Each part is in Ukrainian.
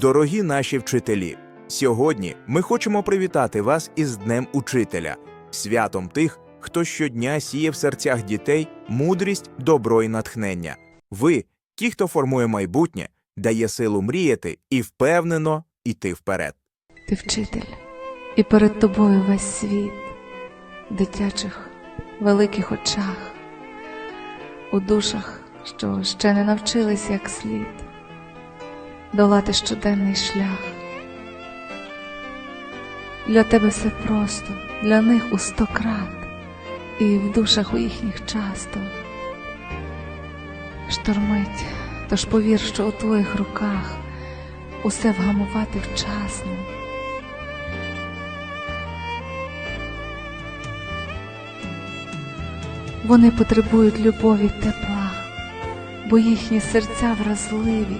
Дорогі наші вчителі, сьогодні ми хочемо привітати вас із Днем Учителя, святом тих, хто щодня сіє в серцях дітей мудрість, добро і натхнення. Ви, ті, хто формує майбутнє, дає силу мріяти і впевнено йти вперед. Ти вчитель, і перед тобою весь світ, в дитячих, великих очах, у душах, що ще не навчились як слід, долати щоденний шлях. Для тебе все просто, для них у сто крат, і в душах у їхніх часто. Штормить, тож повір, що у твоїх руках усе вгамувати вчасно. Вони потребують любові тепла, бо їхні серця вразливі.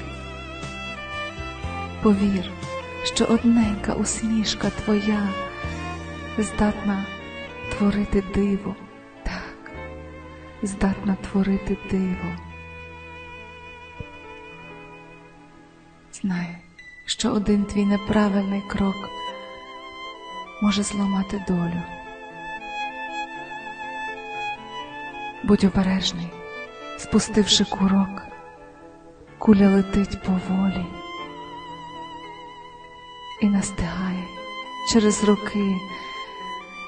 Повір, що одненька усмішка твоя здатна творити диво, так, здатна творити диво. Знай, що один твій неправильний крок може зламати долю. Будь обережний, спустивши курок, куля летить поволі і настигає через роки,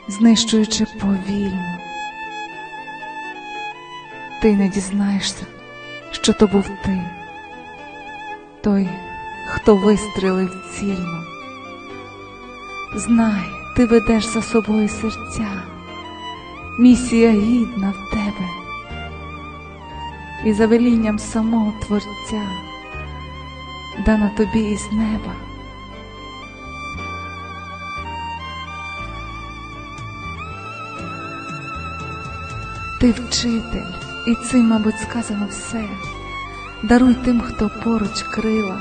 знищуючи повільно. Ти не дізнаєшся, що то був ти, той, хто вистрелив цільно. Знай, ти ведеш за собою серця місія гідна в тебе, і за велінням самого Творця, дана тобі із неба. Ти вчитель, і цим, мабуть, сказано все. Даруй тим, хто поруч крила.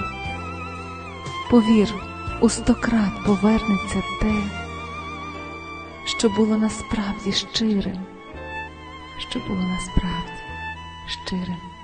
Повір, у стократ повернеться те що було насправді щирим, що було насправді щирим.